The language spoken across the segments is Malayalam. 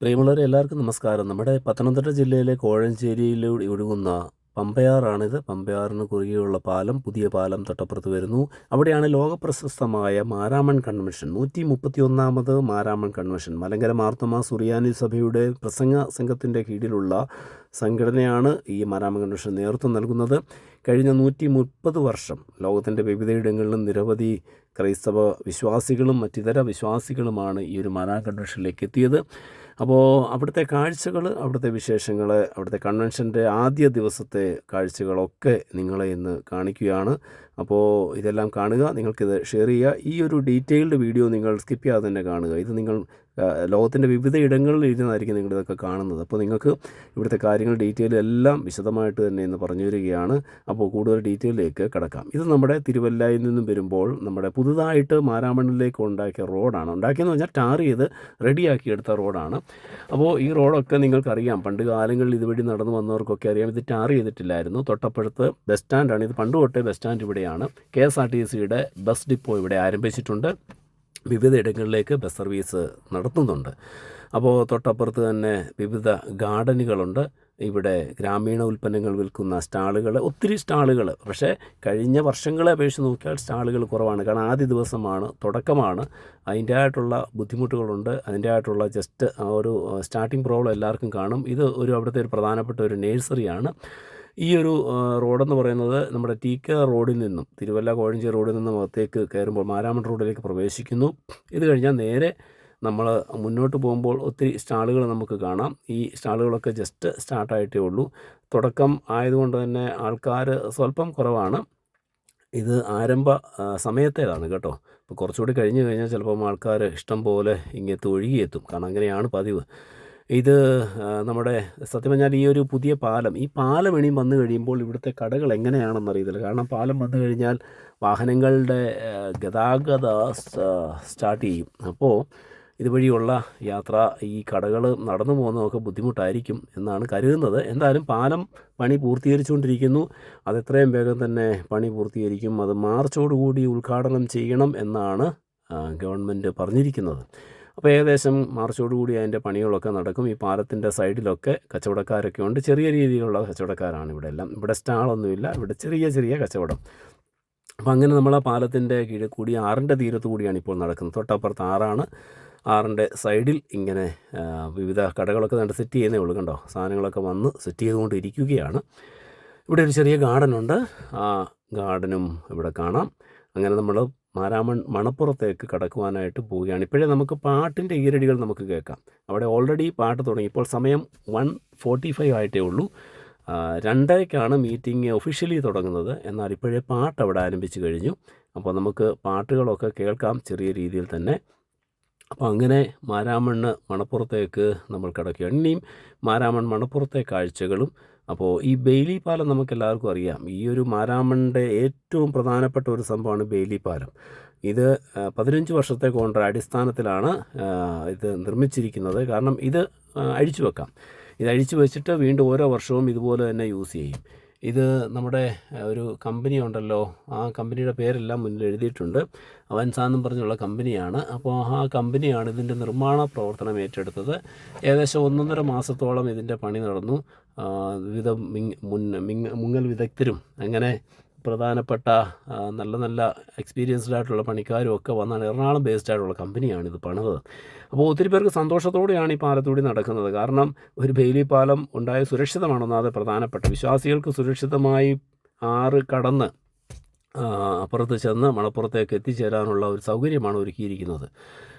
പ്രിയമുള്ളവരെ എല്ലാവർക്കും നമസ്കാരം. നമ്മുടെ പത്തനംതിട്ട ജില്ലയിലെ കോഴഞ്ചേരിയിലൂടെ ഒഴുകുന്ന പമ്പയാറാണിത്. പമ്പയാറിന് കുറുകെയുള്ള പാലം പുതിയ പാലം തൊട്ടപ്പുറത്ത് വരുന്നു. അവിടെയാണ് ലോകപ്രശസ്തമായ മാരാമൺ കൺവെൻഷൻ. നൂറ്റി മുപ്പത്തി ഒന്നാമത് മാരാമൺ കൺവെൻഷൻ. മലങ്കര മാർത്തമ സുറിയാനി സഭയുടെ പ്രസംഗ സംഘത്തിന്റെ കീഴിലുള്ള സംഘടനയാണ് ഈ മാരാമൺ കൺവെൻഷൻ നേതൃത്വം നൽകുന്നത്. കഴിഞ്ഞ നൂറ്റി മുപ്പത് വർഷം ലോകത്തിന്റെ വിവിധയിടങ്ങളിലും നിരവധി ക്രൈസ്തവ വിശ്വാസികളും മറ്റിതര വിശ്വാസികളുമാണ് ഈ ഒരു മാരാമൺ കൺവെൻഷനിലേക്ക് എത്തിയത്. അപ്പോൾ അവിടുത്തെ കാഴ്ചകൾ അവിടുത്തെ വിശേഷങ്ങൾ അവിടുത്തെ കൺവെൻഷന്റെ ആദ്യ ദിവസത്തെ കാഴ്ചകളൊക്കെ നിങ്ങളെ ഇന്ന് കാണിക്കുകയാണ്. അപ്പോൾ ഇതെല്ലാം കാണുക നിങ്ങൾക്കിത് ഷെയർ ചെയ്യുക. ഈ ഒരു ഡീറ്റെയിൽഡ് വീഡിയോ നിങ്ങൾ സ്കിപ്പ് ചെയ്യാതെ തന്നെ കാണുക. ഇത് നിങ്ങൾ ലോകത്തിന്റെ വിവിധ ഇടങ്ങളിൽ ഇരുന്നായിരിക്കും നിങ്ങൾ ഇതൊക്കെ കാണുന്നത്. അപ്പോൾ നിങ്ങൾക്ക് ഇവിടുത്തെ കാര്യങ്ങൾ ഡീറ്റെയിൽ എല്ലാം വിശദമായിട്ട് തന്നെ ഇന്ന് പറഞ്ഞു വരികയാണ് അപ്പോൾ കൂടുതൽ ഡീറ്റെയിലേക്ക് കിടക്കാം. ഇത് നമ്മുടെ തിരുവല്ലയിൽ നിന്നും വരുമ്പോൾ നമ്മുടെ പുതുതായിട്ട് മാരാമണ്ണിലേക്ക് ഉണ്ടാക്കിയ റോഡാണ്. ഉണ്ടാക്കിയെന്ന് പറഞ്ഞാൽ ടാർ ചെയ്ത് റെഡിയാക്കി എടുത്ത റോഡാണ്. അപ്പോൾ ഈ റോഡൊക്കെ നിങ്ങൾക്കറിയാം. പണ്ട് കാലങ്ങളിൽ ഇതുവഴി നടന്നു വന്നവർക്കൊക്കെ അറിയാം. ഇത് ടാർ ചെയ്തിട്ടില്ലായിരുന്നു. തൊട്ടപ്പുറത്ത് ബസ് സ്റ്റാൻഡാണ്. ഇത് പണ്ട് തൊട്ടേ ബസ് സ്റ്റാൻഡ് ഇവിടെയാണ് കെ എസ് ആർ ടി സിയുടെ ബസ് ഡിപ്പോ ഇവിടെ ആരംഭിച്ചിട്ടുണ്ട്. വിവിധ ഇടങ്ങളിലേക്ക് ബസ് സർവീസ് നടത്തുന്നുണ്ട്. അപ്പോൾ തൊട്ടപ്പുറത്ത് തന്നെ വിവിധ ഗാർഡനുകളുണ്ട്. ഇവിടെ ഗ്രാമീണ ഉൽപ്പന്നങ്ങൾ വിൽക്കുന്ന സ്റ്റാളുകൾ ഒത്തിരി സ്റ്റാളുകൾ. പക്ഷേ കഴിഞ്ഞ വർഷങ്ങളെ അപേക്ഷിച്ച് നോക്കിയാൽ സ്റ്റാളുകൾ കുറവാണ്. കാരണം ആദ്യ ദിവസമാണ് തുടക്കമാണ്. അതിന്റെ ആയിട്ടുള്ള ബുദ്ധിമുട്ടുകളുണ്ട്. അതിന്റെ ആയിട്ടുള്ള ജസ്റ്റ് ഒരു സ്റ്റാർട്ടിംഗ് പ്രോബ്ലം എല്ലാവർക്കും കാണും. ഇത് ഒരു അവിടുത്തെ ഒരു പ്രധാനപ്പെട്ട ഒരു നേഴ്സറിയാണ് ഈ ഒരു റോഡെന്ന് പറയുന്നത് നമ്മുടെ ടി കെ റോഡിൽ നിന്നും തിരുവല്ല കോഴഞ്ചേരി റോഡിൽ നിന്നും അകത്തേക്ക് കയറുമ്പോൾ മാരാമൺ റോഡിലേക്ക് പ്രവേശിക്കുന്നു. ഇത് കഴിഞ്ഞാൽ നേരെ നമ്മൾ മുന്നോട്ട് പോകുമ്പോൾ ഒത്തിരി സ്റ്റാളുകൾ നമുക്ക് കാണാം. ഈ സ്റ്റാളുകളൊക്കെ ജസ്റ്റ് സ്റ്റാർട്ടായിട്ടേ ഉള്ളൂ. തുടക്കം ആയതുകൊണ്ട് തന്നെ ആൾക്കാർ സ്വല്പം കുറവാണ്. ഇത് ആരംഭ സമയത്തേതാണ് കേട്ടോ. ഇപ്പോൾ കുറച്ചുകൂടി കഴിഞ്ഞ് കഴിഞ്ഞാൽ ചിലപ്പം ആൾക്കാർ ഇഷ്ടം പോലെ ഇങ്ങനത്തെ ഒഴുകിയെത്തും കാരണം അങ്ങനെയാണ് പതിവ്. ഇത് നമ്മുടെ സത്യം പറഞ്ഞാൽ ഈ ഒരു പുതിയ പാലം ഈ പാലം ഇനിയും വന്നു കഴിയുമ്പോൾ ഇവിടുത്തെ കടകൾ എങ്ങനെയാണെന്ന് അറിയത്തില്ല. കാരണം പാലം വന്നു കഴിഞ്ഞാൽ വാഹനങ്ങളുടെ ഗതാഗത സ്റ്റാർട്ട് ചെയ്യും. അപ്പോൾ ഇതുവഴിയുള്ള യാത്ര ഈ കടകൾ നടന്നു പോകുന്നതൊക്കെ ബുദ്ധിമുട്ടായിരിക്കും എന്നാണ് കരുതുന്നത്. എന്തായാലും പാലം പണി പൂർത്തീകരിച്ചുകൊണ്ടിരിക്കുന്നു. അത് എത്രയും വേഗം തന്നെ പണി പൂർത്തീകരിക്കും. അത് മാർച്ചോടുകൂടി ഉദ്ഘാടനം ചെയ്യണം എന്നാണ് ഗവൺമെന്റ് പറഞ്ഞിരിക്കുന്നത്. അപ്പോൾ ഏകദേശം മാർച്ചോടുകൂടി അതിന്റെ പണികളൊക്കെ നടക്കും. ഈ പാലത്തിന്റെ സൈഡിലൊക്കെ കച്ചവടക്കാരൊക്കെ ഉണ്ട്. ചെറിയ രീതിയിലുള്ള കച്ചവടക്കാരാണ് ഇവിടെ എല്ലാം. ഇവിടെ സ്റ്റാളൊന്നുമില്ല. ഇവിടെ ചെറിയ ചെറിയ കച്ചവടം. അപ്പോൾ അങ്ങനെ നമ്മൾ ആ പാലത്തിന്റെ കീഴിൽ കൂടി ആറിന്റെ തീരത്ത് കൂടിയാണ് ഇപ്പോൾ നടക്കുന്നത്. തൊട്ടപ്പുറത്ത് ആറാണ്. ആറിന്റെ സൈഡിൽ ഇങ്ങനെ വിവിധ കടകളൊക്കെ കണ്ട് സെറ്റ് ചെയ്യുന്നേ ഉള്ളൂ കണ്ടോ? സാധനങ്ങളൊക്കെ വന്ന് സെറ്റ് ചെയ്തുകൊണ്ട് ഇരിക്കുകയാണ് ഇവിടെ ഒരു ചെറിയ ഗാർഡനുണ്ട്. ആ ഗാർഡനും ഇവിടെ കാണാം. അങ്ങനെ നമ്മൾ മാരാമൺ മണപ്പുറത്തേക്ക് കടക്കുവാനായിട്ട് പോവുകയാണ്. ഇപ്പോഴേ നമുക്ക് പാട്ടിന്റെ ഈരടികൾ നമുക്ക് കേൾക്കാം. അവിടെ ഓൾറെഡി പാട്ട് തുടങ്ങി. ഇപ്പോൾ സമയം വൺ ഫോർട്ടി ഫൈവ് ആയിട്ടേ ഉള്ളൂ. രണ്ടരയ്ക്കാണ് മീറ്റിംഗ് ഒഫീഷ്യലി തുടങ്ങുന്നത്. എന്നാൽ ഇപ്പോഴേ പാട്ട് അവിടെ ആരംഭിച്ചു കഴിഞ്ഞു. അപ്പോൾ നമുക്ക് പാട്ടുകളൊക്കെ കേൾക്കാം ചെറിയ രീതിയിൽ തന്നെ. അപ്പോൾ അങ്ങനെ മാരാമണ്ണ് മണപ്പുറത്തേക്ക് നമ്മൾ കിടക്കുകയാണ്. ഇനിയും മാരാമൺ മണപ്പുറത്തെ കാഴ്ചകളും അപ്പോൾ ഈ ബെയിലി പാലം നമുക്ക് എല്ലാവർക്കും അറിയാം. ഈ ഒരു മാരാമണിന്റെ ഏറ്റവും പ്രധാനപ്പെട്ട ഒരു സംഭവമാണ് ബെയിലി പാലം. ഇത് പതിനഞ്ച് വർഷത്തെ കോൺട്ര അടിസ്ഥാനത്തിലാണ് ഇത് നിർമ്മിച്ചിരിക്കുന്നത്. കാരണം ഇത് അഴിച്ചു വെക്കാം. ഇത് അഴിച്ചു വെച്ചിട്ട് വീണ്ടും ഓരോ വർഷവും ഇതുപോലെ തന്നെ യൂസ് ചെയ്യും. ഇത് നമ്മുടെ ഒരു കമ്പനി ഉണ്ടല്ലോ. ആ കമ്പനിയുടെ പേരെല്ലാം മുന്നിൽ എഴുതിയിട്ടുണ്ട്. അവൻസാന്നും പറഞ്ഞുള്ള കമ്പനിയാണ് അപ്പോൾ ആ കമ്പനിയാണ് ഇതിന്റെ നിർമ്മാണ പ്രവർത്തനം ഏറ്റെടുത്തത്. ഏകദേശം ഒന്നൊന്നര മാസത്തോളം ഇതിന്റെ പണി നടന്നു. വിവിധ മിങ് മുൻ മിങ് മുങ്ങൽ വിദഗ്ധരും അങ്ങനെ പ്രധാനപ്പെട്ട നല്ല നല്ല എക്സ്പീരിയൻസ്ഡ് ആയിട്ടുള്ള പണിക്കാരും ഒക്കെ വന്നാണ്. എറണാകുളം ബേസ്ഡ് ആയിട്ടുള്ള കമ്പനിയാണ് ഇത് പണിത്. അപ്പോൾ ഒത്തിരി പേർക്ക് സന്തോഷത്തോടെയാണ് ഈ പാലത്തൂടി നടക്കുന്നത്. കാരണം ഒരു ബെയിലി പാലം ഉണ്ടായ സുരക്ഷിതമാണെന്നാതെ പ്രധാനപ്പെട്ട. വിശ്വാസികൾക്ക് സുരക്ഷിതമായി ആറ് കടന്ന് അപ്പുറത്ത് ചെന്ന് മണപ്പുറത്തേക്ക് എത്തിച്ചേരാനുള്ള ഒരു സൗകര്യമാണ് ഒരുക്കിയിരിക്കുന്നത്.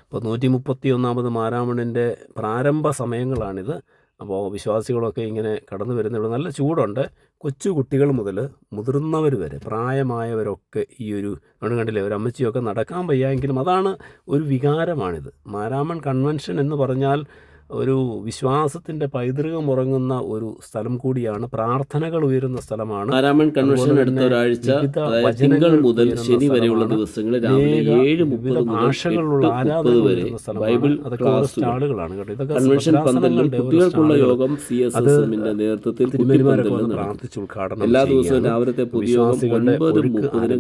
ഇപ്പോൾ നൂറ്റി മുപ്പത്തി ഒന്നാമത് മാരാമണിന്റെ പ്രാരംഭ സമയങ്ങളാണിത്. അപ്പോൾ വിശ്വാസികളൊക്കെ ഇങ്ങനെ കടന്നു വരുന്നുണ്ട് നല്ല ചൂടുണ്ട്. കൊച്ചു കുട്ടികൾ മുതൽ മുതിർന്നവർ വരെ പ്രായമായവരൊക്കെ ഈ ഒരു നമ്മൾ കണ്ടില്ലേ ഒരു അമ്മച്ചിയൊക്കെ നടക്കാൻ വയ്യായെങ്കിലും അതാണ് ഒരു വികാരമാണിത്. മാരാമൺ കൺവെൻഷൻ എന്ന് പറഞ്ഞാൽ ഒരു വിശ്വാസത്തിന്റെ പൈതൃകം ഉറങ്ങുന്ന ഒരു സ്ഥലം കൂടിയാണ് പ്രാർത്ഥനകൾ ഉയരുന്ന സ്ഥലമാണ്. ആരാമൺ കൺവെൻഷൻ അടുത്ത ഒരാഴ്ച തിങ്കൾ മുതൽ ശനി വരെയുള്ള ദിവസങ്ങളിൽ രാവിലെ ഏഴ് മുപ്പത് ഭാഷകളുള്ള ആരാധന അതൊക്കെ ഓരോ സ്റ്റാളുകളാണ് കേട്ടോ. ഇതൊക്കെ കൺവെൻഷൻ പന്തലിൽ കുട്ടികൾക്കുള്ള യോഗം സി എസ് എസ് എമ്മിന്റെ നേതൃത്വത്തിൽ പ്രാർത്ഥിച്ച് ഉദ്ഘാടനം എല്ലാ ദിവസവും. രാവിലത്തെ പൊതുയോഗം ഒൻപത് മുപ്പതിന്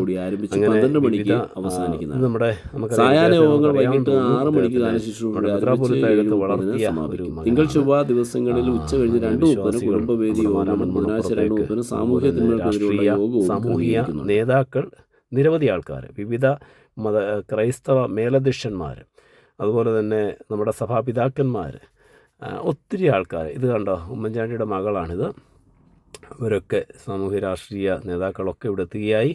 കൂടി ആരംഭിച്ച് പന്ത്രണ്ട് മണിക്ക് അവസാനിക്കുന്നതാണ്. നമ്മുടെ സായാഹ്ന യോഗങ്ങൾ വൈകിട്ട്. ആറ് മണിക്ക് അദ്ദേഹത്തിന്റെ ഗാന ശുശ്രൂഷ നമ്മുടെ ആരംഭിച്ച് മുപ്പതിന് വളർത്തിയ ഒരു തിങ്കൾ ചൊവ്വ ദിവസങ്ങളിൽ ഉച്ച കഴിഞ്ഞ് രണ്ട് മുപ്പതിന് കുടുംബവേദി മാരാമൺ ബുധനാഴ്ച രണ്ട് മുപ്പതിന് സാമൂഹ്യ തിന്മകൾക്കെതിരെയുള്ള യോഗവും സാമൂഹിക നേതാക്കൾ നിരവധി ആൾക്കാർ വിവിധ മത ക്രൈസ്തവ മേലധ്യക്ഷന്മാർ അതുപോലെ തന്നെ നമ്മുടെ സഭാപിതാക്കന്മാർ ഒത്തിരി ആൾക്കാർ. ഇത് കണ്ടോ? ഉമ്മൻചാണ്ടിയുടെ മകളാണിത്. അവരൊക്കെ സാമൂഹ്യ രാഷ്ട്രീയ നേതാക്കളൊക്കെ ഇവിടെ എത്തുകയായി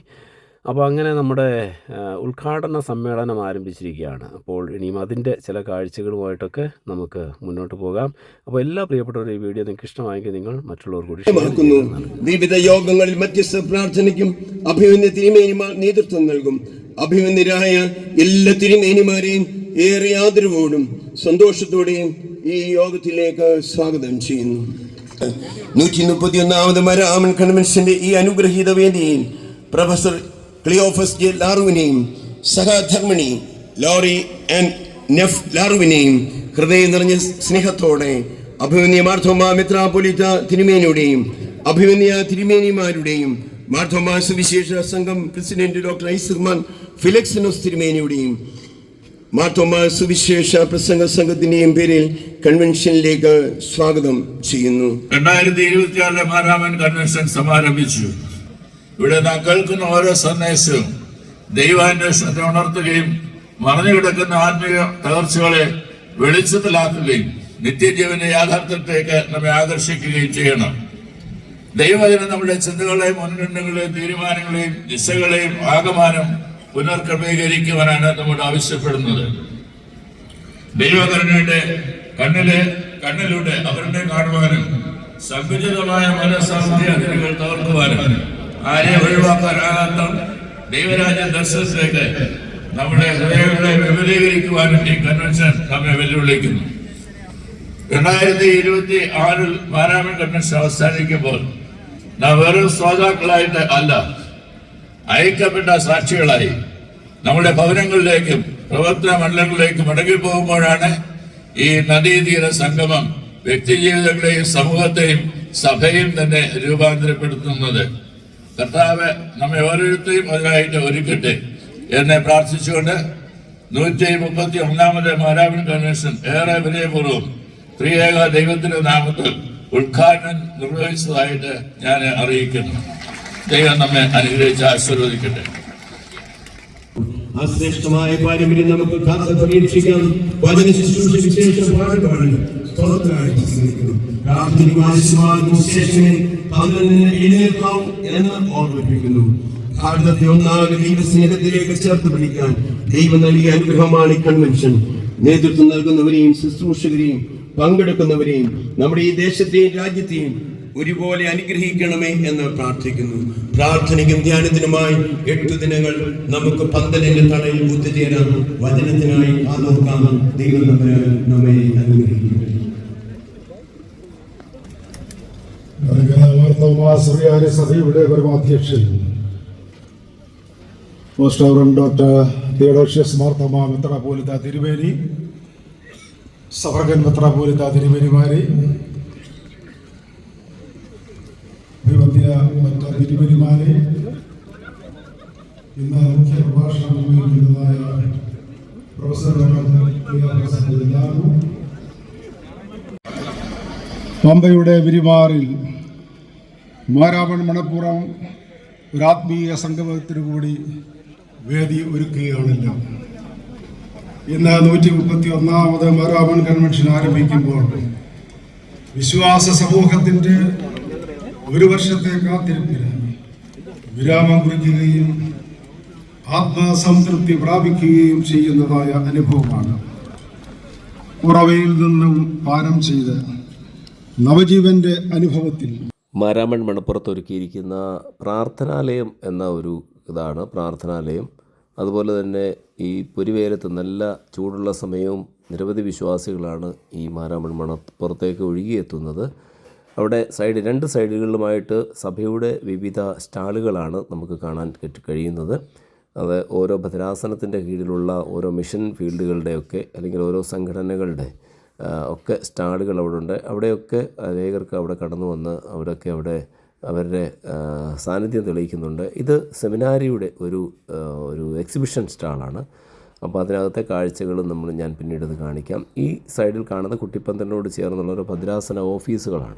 അപ്പോൾ അങ്ങനെ നമ്മുടെ ഉദ്ഘാടന സമ്മേളനം ആരംഭിച്ചിരിക്കുകയാണ്. അപ്പോൾ ഇനിയും അതിന്റെ ചില കാഴ്ചകളുമായിട്ടൊക്കെ നമുക്ക് മുന്നോട്ട് പോകാം. അപ്പോൾ എല്ലാ പ്രിയപ്പെട്ടവരും ഈ വീഡിയോ നിങ്ങൾക്ക് ഇഷ്ടമായെങ്കിൽ നിങ്ങൾ മറ്റുള്ളവർ കൂടി വിവിധ യോഗങ്ങളിൽ മധ്യസ്ഥ പ്രാർത്ഥനയ്ക്കും അഭിമന്യ തിരുമേനിമാർ നേതൃത്വം നൽകും. അഭിമന്യരായ എല്ലാ തിരുമേനിമാരെയും ഏറെ ആദരവോടും സന്തോഷത്തോടെയും ഈ യോഗത്തിലേക്ക് സ്വാഗതം ചെയ്യുന്നു. നൂറ്റി മുപ്പത്തി ഒന്നാമത് മരാമൻ കൺവെൻഷന്റെ ഈ അനുഗ്രഹീത വേദിയിൽ പ്രൊഫസർ ക്ലിയോഫസ് ജെ ലാറുവിനെയും സഹധർമ്മിണി ലോറി ആൻഡ് നെഫ് ലാറുവിനെയും ഹൃദയം നിറഞ്ഞ സ്നേഹത്തോടെ അഭിമന്യ മാർത്തോമ മെത്രാപൊലിത്ത തിരുമേനിയുടെയും അഭിമന്യ തിരുമേനിമാരുടെയും മാർത്തോമ സുവിശേഷ സംഘം പ്രസിഡന്റ് ഡോക്ടർ ഐസർമാൻ ഫിലക്സിനോസ് തിരുമേനിയുടെയും മാർത്തോമ സുവിശേഷ പ്രസംഗ സംഘത്തിന്റെയും പേരിൽ കൺവെൻഷനിലേക്ക് സ്വാഗതം ചെയ്യുന്നു. രണ്ടായിരത്തി ഇരുപത്തിയാറിലെ മാരാമൻ കൺവെൻഷൻ സമാരംഭിച്ചു. ഇവിടെ നാം കേൾക്കുന്ന ഓരോ സന്ദേശവും ദൈവാന്വേഷണത്തെ ഉണർത്തുകയും മറഞ്ഞു കിടക്കുന്ന ആത്മീയ തകർച്ചകളെ വെളിച്ചത്തിലാക്കുകയും നിത്യജീവന്റെ യാഥാർത്ഥ്യത്തേക്ക് നമ്മെ ആകർഷിക്കുകയും ചെയ്യണം. ദൈവവചനം നമ്മുടെ ചിന്തകളെയും മുൻഗണനകളെയും തീരുമാനങ്ങളെയും ദിശകളെയും ആകമാനം പുനർക്രമീകരിക്കുവാനാണ് നമ്മോട് ആവശ്യപ്പെടുന്നത്. ദൈവകരുണയുടെ കണ്ണിലെ കണ്ണിലൂടെ അവരുടെ കാണുവാനും സങ്കുചിതമായ മനസ്സാമൂഹ്യ അതിരുകൾ തകർക്കുവാനും ആരെ ഒഴിവാക്കാനാകാത്ത ദൈവരാജ്യ ദർശനത്തിലേക്ക് നമ്മുടെ ഹൃദയങ്ങളെ വിപുലീകരിക്കുവാനും ഈ കൺവെൻഷൻ നമ്മെ വെല്ലുവിളിക്കുന്നു. രണ്ടായിരത്തി ഇരുപത്തി ആറിൽ പാരാമൻ കൺവെൻഷൻ അവസാനിക്കുമ്പോൾ നാം വെറും ശ്രോതാക്കളായിട്ട് അല്ല അയക്കപ്പെട്ട സാക്ഷികളായി നമ്മുടെ ഭവനങ്ങളിലേക്കും പ്രവർത്തന മണ്ഡലങ്ങളിലേക്കും മടങ്ങി പോകുമ്പോഴാണ് ഈ നദീതീര സംഗമം വ്യക്തിജീവിതങ്ങളെയും സമൂഹത്തെയും സഭയും തന്നെ രൂപാന്തരപ്പെടുത്തുന്നത്. കർത്താവ് നമ്മെ ഓരോരുത്തരെയും അതിനായിട്ട് ഒരുക്കട്ടെ. എന്നെ പ്രാർത്ഥിച്ചുകൊണ്ട് നൂറ്റി മുപ്പത്തി ഒന്നാമത് മാരാമൻ കൺവെൻഷൻ ഏറെ വിനയപൂർവം ത്രിയേക ദൈവത്തിന്റെ നാമത്തിൽ ഉദ്ഘാടനം നിർവഹിച്ചതായിട്ട് ഞാൻ അറിയിക്കുന്നു. ദൈവം നമ്മെ അനുഗ്രഹിച്ച് ആശീർവദിക്കട്ടെ. ആ ശ്രേഷ്ഠമായ പാരമ്പര്യം നമുക്ക് കാത്ത് പരീക്ഷിക്കാം. വചന ശുശ്രൂഷ വിശേഷ പാടുപാട് ഓർമ്മിപ്പിക്കുന്നു. ഭാരതത്തെ ഒന്നാകെ ദൈവസ്നേഹത്തിലേക്ക് ചേർത്ത് പിടിക്കാൻ ദൈവം നൽകിയ അനുഗ്രഹമാണ് ഈ കൺവെൻഷൻ നേതൃത്വം നൽകുന്നവരെയും ശുശ്രൂഷകരെയും പങ്കെടുക്കുന്നവരെയും നമ്മുടെ ഈ ദേശത്തെയും രാജ്യത്തെയും ഒരുപോലെ അനുഗ്രഹിക്കണമേ എന്ന് പ്രാർത്ഥിക്കുന്നു. പ്രാർത്ഥനയ്ക്കും ധ്യാനത്തിനുമായി എട്ടു ദിനങ്ങൾ നമുക്ക് പന്തലിന്റെ തടയിൽ ഒത്തുചേരാം വചനത്തിനായി കാതോർക്കാം ദൈവം നമ്മെ നമ്മെ സഭയുടെ പരമാധ്യക്ഷൻ പോസ്റ്റ് മെത്രാപോലിത്ത വിമധ്യ മറ്റ ഇന്ന് മുഖ്യ പ്രഭാഷണം നിർവഹിക്കുന്നതായ പ്രൊഫസർ പമ്പയുടെ വിരിമാറിൽ മാരാമൺ മണപ്പുറം ഒരു ആത്മീയ സംഗമത്തിന് കൂടി വേദി ഒരുക്കുകയാണല്ലോ. ഇന്ന് നൂറ്റി മുപ്പത്തി ഒന്നാമത് മാരാമൺ കൺവെൻഷൻ ആരംഭിക്കുമ്പോൾ വിശ്വാസ സമൂഹത്തിന്റെ ഒരു വർഷത്തെ കാത്തിരിപ്പിന് വിരാമം കുറിക്കുകയും ആത്മസംതൃപ്തി പ്രാപിക്കുകയും ചെയ്യുന്നതായ അനുഭവമാണ്. ഉറവയിൽ നിന്നും പാനം ചെയ്ത് നവജീവന്റെ അനുഭവത്തിൽ മാരാമൺ മണപ്പുറത്ത് ഒരുക്കിയിരിക്കുന്ന പ്രാർത്ഥനാലയം എന്ന ഒരു ഇതാണ് പ്രാർത്ഥനാലയം. അതുപോലെ തന്നെ ഈ പൊരിവേലത്ത് നല്ല ചൂടുള്ള സമയവും നിരവധി വിശ്വാസികളാണ് ഈ മാരാമൺ മണപ്പുറത്തേക്ക് ഒഴുകിയെത്തുന്നത്. അവിടെ സൈഡ് രണ്ട് സൈഡുകളിലുമായിട്ട് സഭയുടെ വിവിധ സ്റ്റാളുകളാണ് നമുക്ക് കാണാൻ കഴിയുന്നത്. അത് ഓരോ ഭദ്രാസനത്തിന്റെ കീഴിലുള്ള ഓരോ മിഷൻ ഫീൽഡുകളുടെയൊക്കെ അല്ലെങ്കിൽ ഓരോ സംഘടനകളുടെ ഒക്കെ സ്റ്റാളുകൾ അവിടെ ഉണ്ട്. അവിടെയൊക്കെ അനേകർക്ക് അവിടെ കടന്നു വന്ന് അവരൊക്കെ അവിടെ അവരുടെ സാന്നിധ്യം തെളിയിക്കുന്നുണ്ട്. ഇത് സെമിനാരിയുടെ ഒരു ഒരു എക്സിബിഷൻ സ്റ്റാളാണ്. അപ്പോൾ അതിനകത്തെ കാഴ്ചകളും നമ്മൾ ഞാൻ പിന്നീട് ഇത് കാണിക്കാം. ഈ സൈഡിൽ കാണുന്ന കുട്ടിപ്പന്തലിനോട് ചേർന്നുള്ള ഒരു ഭദ്രാസന ഓഫീസുകളാണ്.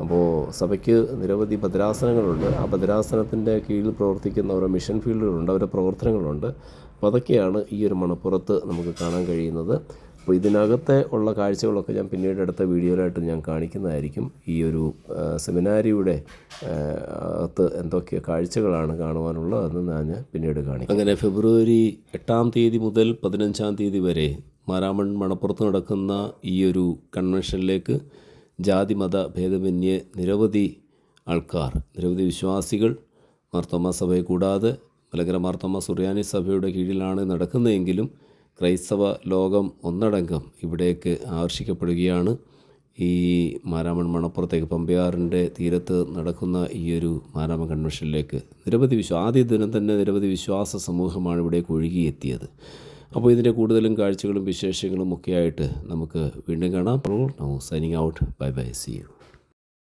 അപ്പോൾ സഭയ്ക്ക് നിരവധി ഭദ്രാസനങ്ങളുണ്ട്. ആ ഭദ്രാസനത്തിന്റെ കീഴിൽ പ്രവർത്തിക്കുന്ന ഓരോ മിഷൻ ഫീൽഡുകളുണ്ട്. അവരുടെ പ്രവർത്തനങ്ങളുണ്ട്. അപ്പോൾ അതൊക്കെയാണ് ഈ ഒരു മണപ്പുറത്ത് നമുക്ക് കാണാൻ കഴിയുന്നത്. അപ്പോൾ ഇതിനകത്തെ ഉള്ള കാഴ്ചകളൊക്കെ ഞാൻ പിന്നീട് അടുത്ത വീഡിയോയിലായിട്ട് ഞാൻ കാണിക്കുന്നതായിരിക്കും. ഈ ഒരു സെമിനാരിയുടെ അകത്ത് എന്തൊക്കെ കാഴ്ചകളാണ് കാണുവാനുള്ളതെന്ന് ഞാൻ പിന്നീട് കാണിക്കും. അങ്ങനെ ഫെബ്രുവരി എട്ടാം തീയതി മുതൽ പതിനഞ്ചാം തീയതി വരെ മാരാമൺ മണപ്പുറത്ത് നടക്കുന്ന ഈ ഒരു കൺവെൻഷനിലേക്ക് ജാതി മത ഭേദമന്യേ നിരവധി ആൾക്കാർ നിരവധി വിശ്വാസികൾ മാർത്തോമ സഭയെ കൂടാതെ മലങ്കര മാർത്തോമ സുറിയാനി സഭയുടെ കീഴിലാണ് നടക്കുന്നതെങ്കിലും ക്രൈസ്തവ ലോകം ഒന്നടങ്കം ഇവിടേക്ക് ആകർഷിക്കപ്പെടുകയാണ്. ഈ മാരാമൺ മണപ്പുറത്തേക്ക് പമ്പയാറിന്റെ തീരത്ത് നടക്കുന്ന ഈ ഒരു മാരാമൺ കൺവെൻഷനിലേക്ക് നിരവധി വിശ്വാ ആദ്യ ദിനം തന്നെ നിരവധി വിശ്വാസ സമൂഹമാണ് ഇവിടേക്ക് ഒഴുകിയെത്തിയത്. അപ്പോൾ ഇതിന്റെ കൂടുതലും കാഴ്ചകളും വിശേഷങ്ങളും ഒക്കെ ആയിട്ട് നമുക്ക് വീണ്ടും കാണാം. Now signing out bye bye see you